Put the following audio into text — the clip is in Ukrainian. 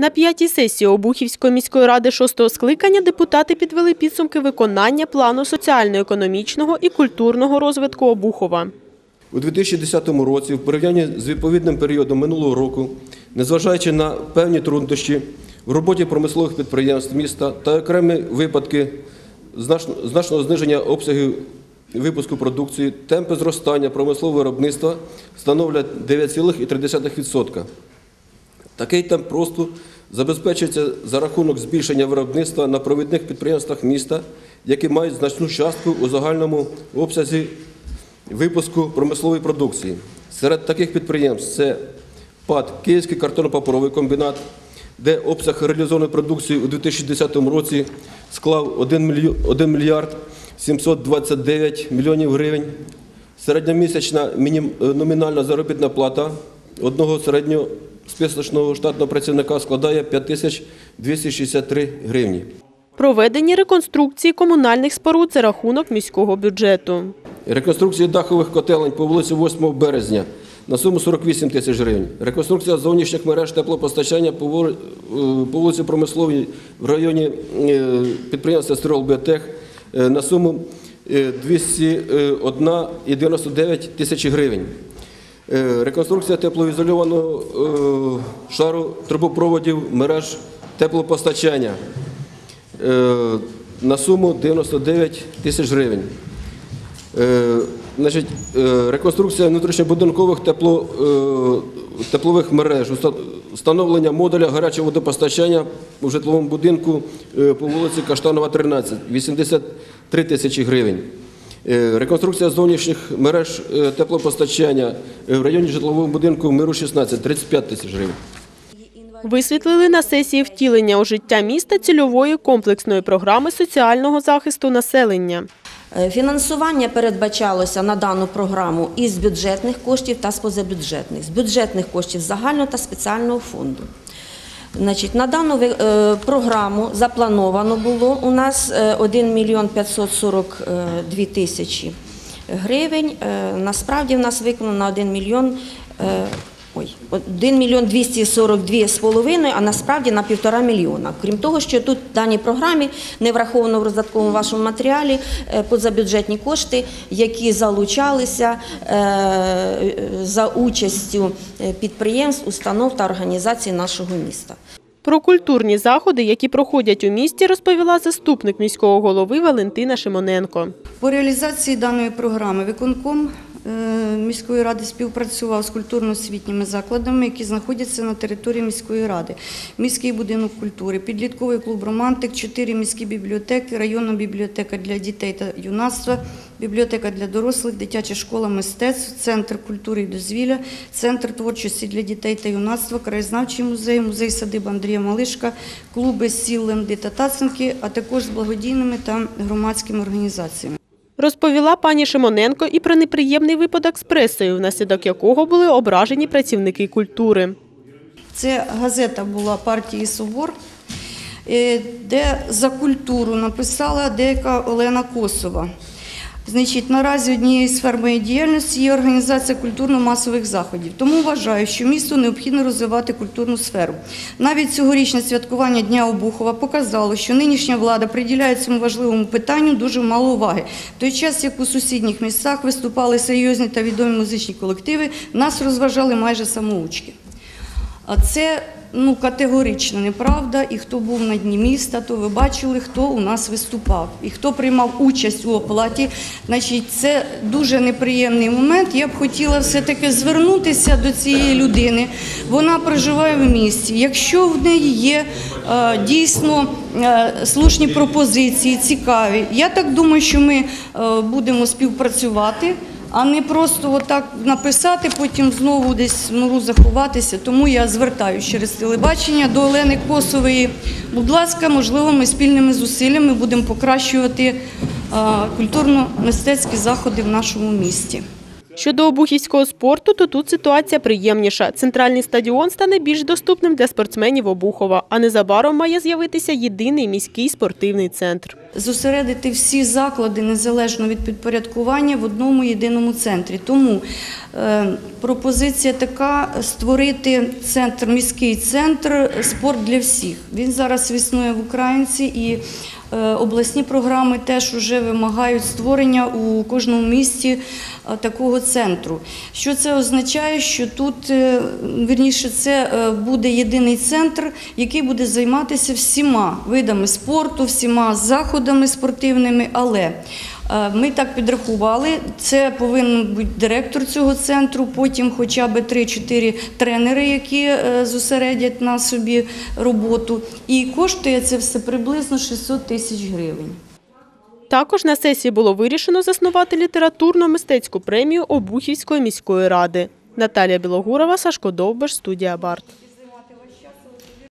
На п'ятій сесії Обухівської міської ради шостого скликання депутати підвели підсумки виконання плану соціально-економічного і культурного розвитку Обухова. У 2010 році, в порівнянні з відповідним періодом минулого року, незважаючи на певні труднощі в роботі промислових підприємств міста та окремі випадки значного зниження обсягів випуску продукції, темпи зростання промислового виробництва становлять 9,3%. Такий темп росту забезпечується за рахунок збільшення виробництва на провідних підприємствах міста, які мають значну частку у загальному обсязі випуску промислової продукції. Серед таких підприємств це ПАД Київський картонно-паперовий комбінат, де обсяг реалізованої продукції у 2010 році склав 1 мільйо- 1 мільярд 729 мільйонів гривень. Середньомісячна е, номінальна заробітна плата одного середнього списочного штатного працівника складає 5263 гривні. Проведені реконструкції комунальних споруд за рахунок міського бюджету. Реконструкція дахових котелень по вулиці 8 березня на суму 48 тисяч гривень. Реконструкція зовнішніх мереж теплопостачання по е, вулиці Промисловій в районі е, підприємства «Строл Біотех» е, на суму е, 201,99 тисячі гривень. Е, Реконструкція теплоізольованого е, шару трубопроводів мереж теплопостачання е, на суму 99 тисяч гривень. Реконструкція внутрішньобудинкових теплових мереж, встановлення модуля гарячого водопостачання у житловому будинку по вулиці Каштанова, 13, 83 тисячі гривень. Е, Реконструкція зовнішніх мереж е, теплопостачання е, в районі житлового будинку Миру 16, 35 тисяч гривень. Висвітлили на сесії втілення у життя міста цільової комплексної програми соціального захисту населення. Фінансування передбачалося на дану програму із бюджетних коштів та з позабюджетних, з бюджетних коштів загального та спеціального фонду. Значить, на дану е, програму заплановано було у нас е, 1 мільйон 542 тисячі гривень. Е, Насправді в нас виконано на 1 мільйон е, Ой, 1 мільйон 242 з половиною, а насправді на півтора мільйона. Крім того, що тут в даній програмі не враховано в роздатковому вашому матеріалі е, позабюджетні кошти, які залучалися е, за участю е, підприємств, установ та організацій нашого міста. Про культурні заходи, які проходять у місті, розповіла заступник міського голови Валентина Шимоненко. По реалізації даної програми виконком е, міської ради співпрацював з культурно-освітніми закладами, які знаходяться на території міської ради. Міський будинок культури, підлітковий клуб Романтик, чотири міські бібліотеки, районна бібліотека для дітей та юнацтва, бібліотека для дорослих, дитяча школа мистецтв, центр культури і дозвілля, центр творчості для дітей та юнацтва, краєзнавчий музей, музей садиб Андрія Малишка, клуби сіл Ленди та Тацинки, а також з благодійними та громадськими організаціями. Розповіла пані Шимоненко і про неприємний випадок з пресою, внаслідок якого були ображені працівники культури. Це газета була партії Собор, е, де за культуру написала деяка Олена Косова. Значить, наразі однією з сфер моєї діяльності є організація культурно-масових заходів. Тому вважаю, що місту необхідно розвивати культурну сферу. Навіть цьогорічне святкування Дня Обухова показало, що нинішня влада приділяє цьому важливому питанню дуже мало уваги. Той час, як у сусідніх містах виступали серйозні та відомі музичні колективи, нас розважали майже самоучки. А це ну, категорично неправда. І хто був на дні міста, то ви бачили, хто у нас виступав і хто приймав участь у оплаті. Значить, це дуже неприємний момент. Я б хотіла все-таки звернутися до цієї людини. Вона проживає в місті. Якщо в неї є е, дійсно е, слушні пропозиції, цікаві, я так думаю, що ми е, будемо співпрацювати а не просто отак написати, потім знову десь в заховатися. Тому я звертаюся через телебачення до Олени Косової. Будь ласка, можливо, ми спільними зусиллями будемо покращувати культурно-мистецькі заходи в нашому місті. Щодо обухівського спорту, то тут ситуація приємніша. Центральний стадіон стане більш доступним для спортсменів Обухова, а незабаром має з'явитися єдиний міський спортивний центр. Зосередити всі заклади незалежно від підпорядкування в одному єдиному центрі. Тому е, пропозиція така створити центр, міський центр спорт для всіх. Він зараз існує в Українці і е, обласні програми теж вже вимагають створення у кожному місті е, такого центру. Що це означає? Що тут, вірніше, це буде єдиний центр, який буде займатися всіма видами спорту, всіма заходами спортивними, але е, ми так підрахували, це повинен бути директор цього центру, потім хоча б 3-4 тренери, які е, зосередять на собі роботу. І коштує це все приблизно 600 тисяч гривень. Також на сесії було вирішено заснувати літературно-мистецьку премію Обухівської міської ради. Наталія Білогурова, Сашко Довбеш, студія Барт.